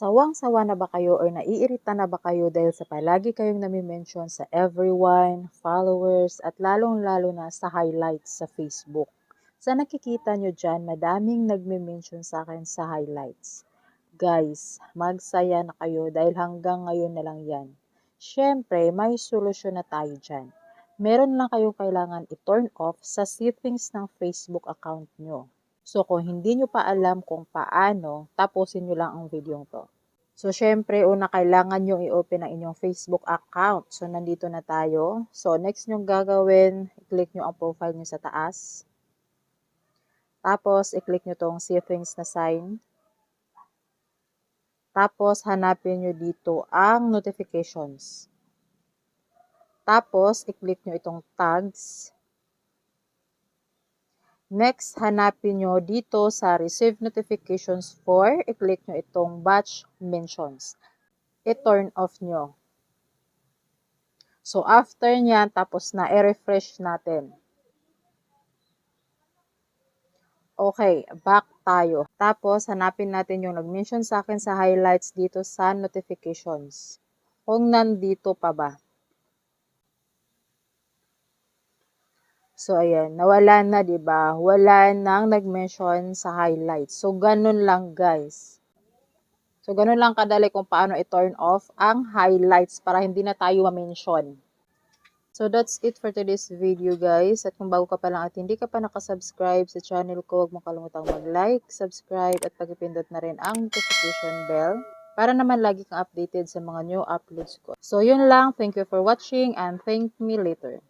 Sawang-sawa na ba kayo or naiirita na ba kayo dahil sa palagi kayong nami-mention sa everyone, followers, at lalong-lalo na sa highlights sa Facebook? Sa nakikita nyo dyan, madaming nagme-mention sa akin sa highlights. Guys, magsaya na kayo dahil hanggang ngayon na lang yan. Siyempre, may solusyon na tayo dyan. Meron lang kayong kailangan i-turn off sa settings ng Facebook account nyo. So, kung hindi nyo pa alam kung paano, tapusin nyo lang ang video to. So, syempre, una kailangan nyo i-open ang inyong Facebook account. So, nandito na tayo. So, next nyo gagawin, i-click nyo ang profile nyo sa taas. Tapos, i-click nyo tong settings na sign. Tapos, hanapin nyo dito ang notifications. Tapos, i-click nyo itong tags. Next, hanapin nyo dito sa Receive Notifications for, i-click nyo itong Batch Mentions. I-turn off nyo. So, after nyan, tapos na, i-refresh natin. Okay, back tayo. Tapos, hanapin natin yung nag-mention sa akin sa highlights dito sa notifications. Kung nandito pa ba. So, ayan, nawala na, di ba? Wala nang nag-mention sa highlights. So, ganun lang, guys. So, ganun lang kadali kung paano i-turn off ang highlights para hindi na tayo ma-mention. So, that's it for today's video, guys. At kung bago ka pa lang at hindi ka pa nakasubscribe sa channel ko, huwag mo kalimutang mag-like, subscribe, at pag-ipindot na rin ang notification bell para naman lagi kang updated sa mga new uploads ko. So, yun lang. Thank you for watching and thank me later.